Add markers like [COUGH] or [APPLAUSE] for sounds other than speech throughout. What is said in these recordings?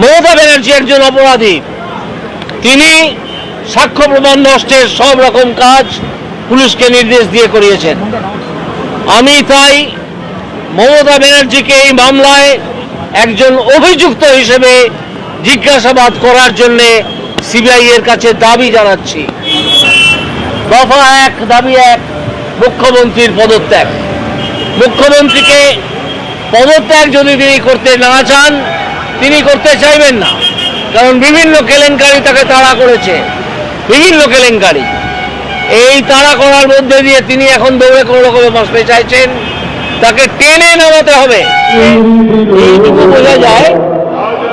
মমতা ব্যানার্জি একজন অপরাধী। তিনি সাক্ষ্য প্রমাণ নষ্টের সব রকম কাজ পুলিশকে নির্দেশ দিয়ে করিয়েছেন। আমি তাই মমতা ব্যানার্জিকে এই মামলায় একজন অভিযুক্ত হিসেবে জিজ্ঞাসাবাদ করার জন্য সিবিআই এর কাছে দাবি জানাচ্ছি। দফা এক, দাবি এক, মুখ্যমন্ত্রীর পদত্যাগ। মুখ্যমন্ত্রীকে পদত্যাগ যদি তিনি করতে না চান তিনি করতে চাইবেন না। কারণ বিভিন্ন কেলেঙ্কারি তাকে তাড়া করেছে। বিভিন্ন কেলেঙ্কারি। এই তাড়া করার মধ্যে দিয়ে তিনি এখন দৌড়ে কোনো রকমে বসতে চাইছেন। তাকে টেনে নামাতে হবে। এইটুকু বোঝা যায়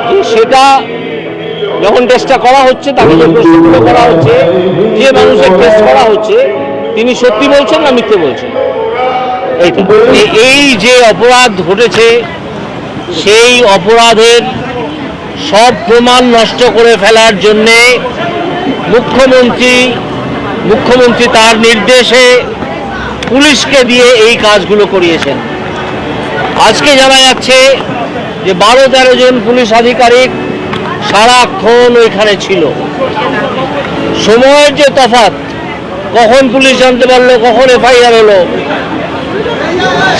যে সেটা যখন টেস্টটা করা হচ্ছে, তাকে যে প্রশ্নগুলো করা হচ্ছে, যে মানুষের টেস্ট করা হচ্ছে, তিনি সত্যি বলছেন না মিথ্যে বলছেন। এই যে অপরাধ ঘটেছে সেই অপরাধের সব প্রমাণ নষ্ট করে ফেলার জন্যে মুখ্যমন্ত্রী মুখ্যমন্ত্রী তার নির্দেশে পুলিশকে দিয়ে এই কাজগুলো করিয়েছেন। আজকে জানা যাচ্ছে যে বারো তেরো জন পুলিশ আধিকারিক সারাক্ষণ ওইখানে ছিল। সময়ের যে তফাৎ, কখন পুলিশ জানতে পারল, কখন এফআইআর হলো,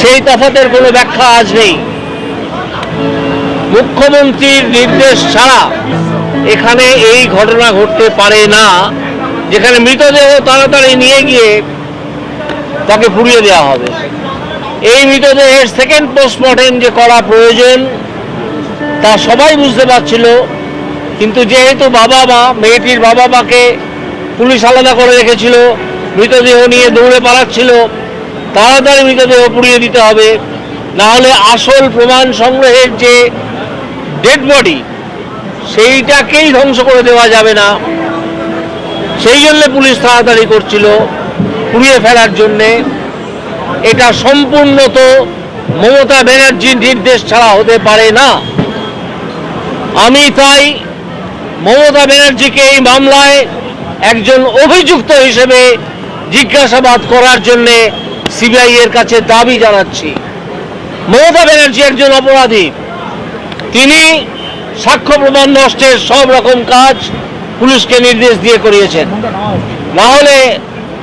সেই তফাতের কোনো ব্যাখ্যা আজ নেই। মুখ্যমন্ত্রীর নির্দেশ ছাড়া এখানে এই ঘটনা ঘটতে পারে না, যেখানে মৃতদেহ তাড়াতাড়ি নিয়ে গিয়ে তাকে পুড়িয়ে দেওয়া হবে। এই মৃতদেহের সেকেন্ড পোস্টমর্টেম যে করা প্রয়োজন, তা সবাই বুঝতে পারছিল, কিন্তু যেহেতু বাবা মা, মেয়েটির বাবা মাকে পুলিশ আলাদা করে রেখেছিল, মৃতদেহ নিয়ে দৌড়ে পালাচ্ছিল, তাড়াতাড়ি মৃতদেহ পুড়িয়ে দিতে হবে। না হলে আসল প্রমাণ সংগ্রহের যে ডেড বডি, সেইটাকেই ধ্বংস করে দেওয়া যাবে না। সেই জন্য পুলিশ তাড়াতাড়ি করছিল পুড়িয়ে ফেলার জন্যে। এটা সম্পূর্ণত মমতা ব্যানার্জির নির্দেশ ছাড়া হতে পারে না। আমি তাই মমতা ব্যানার্জিকে এই মামলায় একজন অভিযুক্ত হিসেবে জিজ্ঞাসাবাদ করার জন্য সিবিআই এর কাছে দাবি জানাচ্ছি। মমতা ব্যানার্জি একজন অপরাধী। তিনি সাক্ষ্য প্রমাণ নষ্টের সব রকম কাজ পুলিশকে নির্দেশ দিয়ে করিয়েছেন। না হলে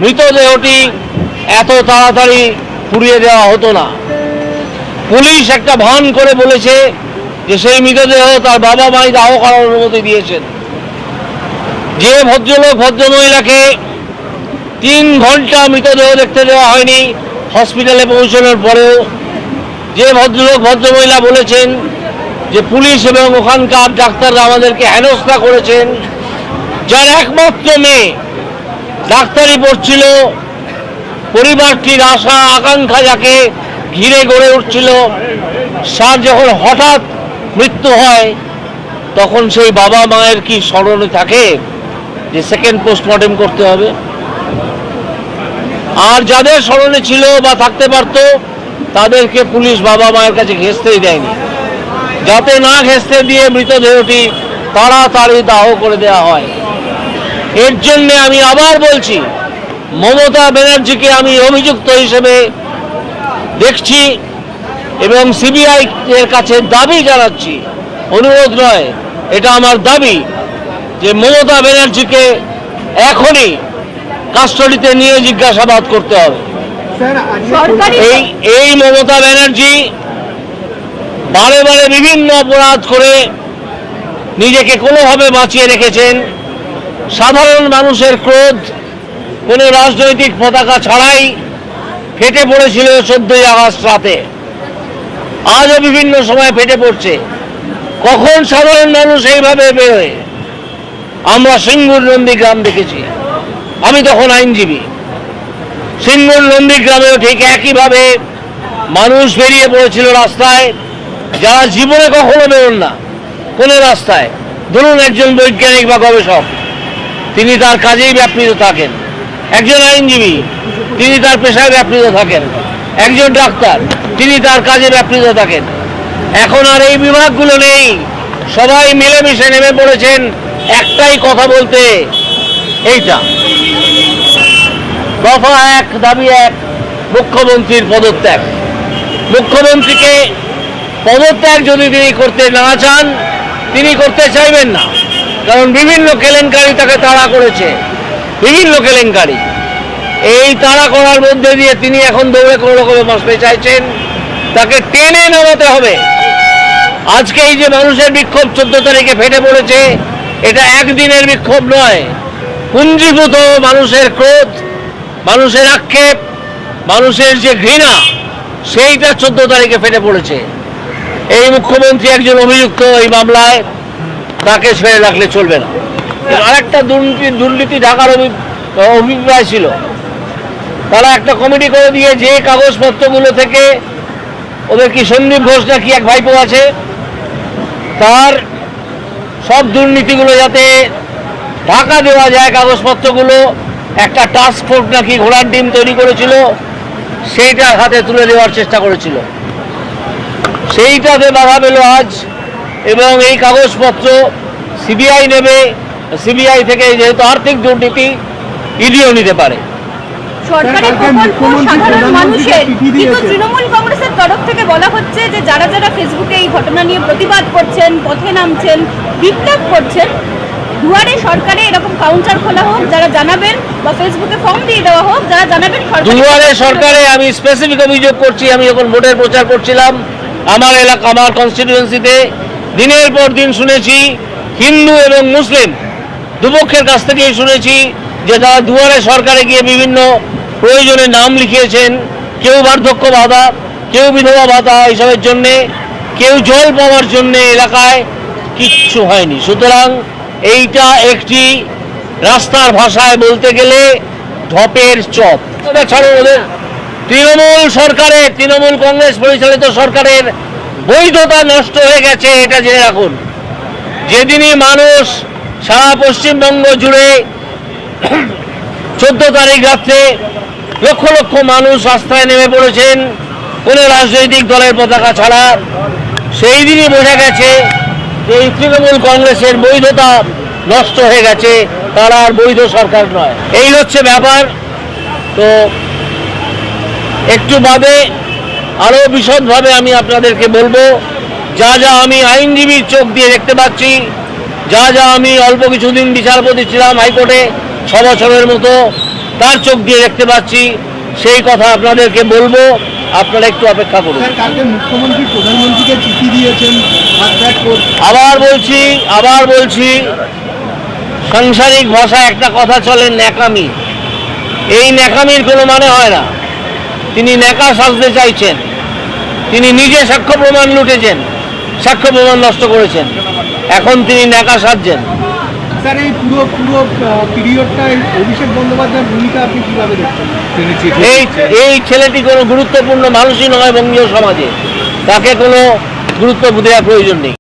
মৃতদেহটি এত তাড়াতাড়ি পুড়িয়ে দেওয়া হতো না। পুলিশ একটা ভান করে বলেছে যে সেই মৃতদেহ তার বাবা মাই দাহ করার অনুমতি দিয়েছেন। যে ভদ্রলোক ভদ্রমহিলাকে তিন ঘণ্টা মৃতদেহ দেখতে দেওয়া হয়নি, হসপিটালে পৌঁছানোর পরেও, যে ভদ্রলোক ভদ্রমহিলা বলেছেন যে পুলিশ এবং ওখানকার ডাক্তাররা আমাদেরকে হেনস্থা করেছেন। যার একমাত্র মেয়ে ডাক্তারি পড়ছিল, পরিবারটির আশা, আকাঙ্ক্ষা যাকে ঘিরে গড়ে উঠছিল সার যখন হঠাৎ মৃত্যু হয়, তখন সেই বাবা মায়ের কি স্মরণে থাকে যে সেকেন্ড পোস্টমর্টেম করতে হবে? আর যাদের স্মরণে ছিল বা থাকতে পারত, তাদেরকে পুলিশ বাবা মায়ের কাছে ঘেঁচতেই দেয়নি। যাতে না ঘেঁচতে দিয়ে মৃতদেহটি তাড়াতাড়ি দাহ করে দেওয়া হয়। এর জন্য আমি আবার বলছি মমতা ব্যানার্জিকে আমি অভিযুক্ত হিসেবে দেখছি এবং সিবিআই এর কাছে দাবি জানাচ্ছি। অনুরোধ নয় এটা আমার দাবি যে মমতা ব্যানার্জিকে এখনই কাস্টডিতে নিয়ে জিজ্ঞাসাবাদ করতে হবে। এই এই মমতা ব্যানার্জি বারে বারে বিভিন্ন অপরাধ করে নিজেকে কোনোভাবে বাঁচিয়ে রেখেছেন। সাধারণ মানুষের ক্রোধ, কোনো রাজনৈতিক পতাকা ছাড়াই ফেটে পড়েছিল চোদ্দই আগস্ট রাতে। আজও বিভিন্ন সময় ফেটে পড়ছে। কখন সাধারণ মানুষ এইভাবে বেরোয়? আমরা সিঙ্গুর নন্দীগ্রাম দেখেছি। আমি তখন আইনজীবী। সিঙ্গুর নন্দীগ্রামেও ঠিক একইভাবে মানুষ বেরিয়ে পড়েছিল রাস্তায়। যারা জীবনে কখনো বেরোন না, কোনো রাস্তায়। ধরুন একজন বৈজ্ঞানিক বা গবেষক, তিনি তার কাজেই ব্যাপৃত থাকেন। একজন আইনজীবী, তিনি তার পেশায় ব্যাপৃত থাকেন। একজন ডাক্তার, তিনি তার কাজে ব্যাপৃত থাকেন। এখন আর এই বিভাগগুলো নেই। সবাই মিলেমিশে নেমে পড়েছেন একটাই কথা বলতে, এইটা। দফা এক, দাবি এক, মুখ্যমন্ত্রীর পদত্যাগ। মুখ্যমন্ত্রীকে পদত্যাগ যদি তিনি করতে না চান, তিনি করতে চাইবেন না। কারণ বিভিন্ন কেলেঙ্কারি তাকে তাড়া করেছে। বিভিন্ন কেলেঙ্কারি। এই তাড়া করার মধ্যে দিয়ে তিনি এখন দৌড়ে কোনো রকমে বসতে চাইছেন। তাকে টেনে নামাতে হবে। আজকে এই যে মানুষের বিক্ষোভ চোদ্দ তারিখে ফেটে পড়েছে, এটা একদিনের বিক্ষোভ নয়। পুঞ্জীভূত মানুষের ক্রোধ, মানুষের আক্ষেপ, মানুষের যে ঘৃণা, সেইটা চোদ্দ তারিখে ফেটে পড়েছে। এই মুখ্যমন্ত্রী একজন অভিযুক্ত এই মামলায়, তাকে ছেড়ে রাখলে চলবে না। আরেকটা দুর্নীতি দুর্নীতি ঢাকার অভি- অভিপ্রায় ছিল। তারা একটা কমিটি করে দিয়ে যে কাগজপত্রগুলো থেকে ওদের কি সন্দীপ ঘোষ নাকি এক ভাইপো আছে, তার সব দুর্নীতিগুলো যাতে ঢাকা দেওয়া যায়, কাগজপত্রগুলো, একটা টাস্ক ফোর্স নাকি ঘোড়ার ডিম তৈরি করেছিল সেইটা হাতে তুলে দেওয়ার চেষ্টা করেছিল। সেইটাতে বাধা পেল আজ এবং এই কাগজপত্র সিবিআই নেবে সিবিআই থেকে যেহেতু আর্থিক দুর্নীতি ইডিও নিতে পারে কালকে সরকারি প্রকল্প মুখ্যমন্ত্রী সাধারণ প্রধানমন্ত্রীকে মানুষের চিঠি কিন্তু দিয়েছেন। তৃণমূল কংগ্রেসের তরফ থেকে বলা হচ্ছে যে যারা যারা ফেসবুকে এই ঘটনা নিয়ে প্রতিবাদ করছেন পথে নামছেন করছেন দুয়ারে সরকারে এরকম কাউন্টার খোলা হোক যারা জানাবেন বা ফেসবুকে ফর্ম দিয়ে দেওয়া হোক যারা জানাবেন দুয়ারে সরকারে আমি স্পেসিফিক অভিযোগ করছি আমি যখন ভোটের প্রচার করছিলাম আমার এলাকা, আমার কনস্টিটিউয়েন্সিতে দিনের পর দিন শুনেছি হিন্দু এবং মুসলিম দুপক্ষের কাছ থেকেই শুনেছি যে তারা দুয়ারে সরকারে গিয়ে বিভিন্ন প্রয়োজনে নাম লিখিয়েছেন। কেউ বার্ধক্য ভাতা, কেউ বিধবা ভাতা এইসবের জন্যে, কেউ জল পাওয়ার জন্যে এলাকায় কিচ্ছু হয়নি। সুতরাং এইটা একটি রাস্তার ভাষায় বলতে গেলে ধপের চপ। ছাড়ো ওদের। তৃণমূল সরকারের, তৃণমূল কংগ্রেস পরিচালিত সরকারের বৈধতা নষ্ট হয়ে গেছে, এটা জেনে রাখুন। যেদিনই মানুষ সারা পশ্চিমবঙ্গ জুড়ে [CLEARS THROAT] চোদ্দ তারিখ রাত্রে লক্ষ লক্ষ মানুষ রাস্তায় নেমে পড়েছেন, কোনো রাজনৈতিক দলের পতাকা ছাড়া। সেই দিনই বোঝা গেছে যে এই তৃণমূল কংগ্রেসের বৈধতা নষ্ট হয়ে গেছে, তারা আর বৈধ সরকার নয়। এই হচ্ছে ব্যাপার। তো একটু বাদে আরও বিশদভাবে আমি আপনাদেরকে বলব যা যা আমি আইনজীবীর চোখ দিয়ে দেখতে পাচ্ছি যা যা আমি অল্প কিছুদিন বিচারপতি ছিলাম হাইকোর্টে ছ বছরের মতো তার চোখ দিয়ে দেখতে পাচ্ছি সেই কথা আপনাদেরকে বলব আপনারা একটু অপেক্ষা করুন। মুখ্যমন্ত্রী প্রধানমন্ত্রীকে চিঠি দিয়েছেন আবার বলছি আবার বলছি সাংসারিক ভাষায় একটা কথা চলে ন্যাকামি। এই ন্যাকামির কোনো মানে হয় না। তিনি ন্যাকা সাজতে চাইছেন। তিনি নিজে সাক্ষ্য প্রমাণ লুটেছেন সাক্ষ্য প্রমাণ নষ্ট করেছেন। এখন তিনি ন্যাকা সাজছেন। স্যার এই পুরো পুরো পিরিয়ডটাই অভিষেক বন্দ্যোপাধ্যায়ের ভূমিকা আপনি কীভাবে দেখছেন? এই এই ছেলেটি কোনো গুরুত্বপূর্ণ মানুষই নয় বঙ্গীয় সমাজে। তাকে কোনো গুরুত্ব দেওয়ার প্রয়োজন নেই।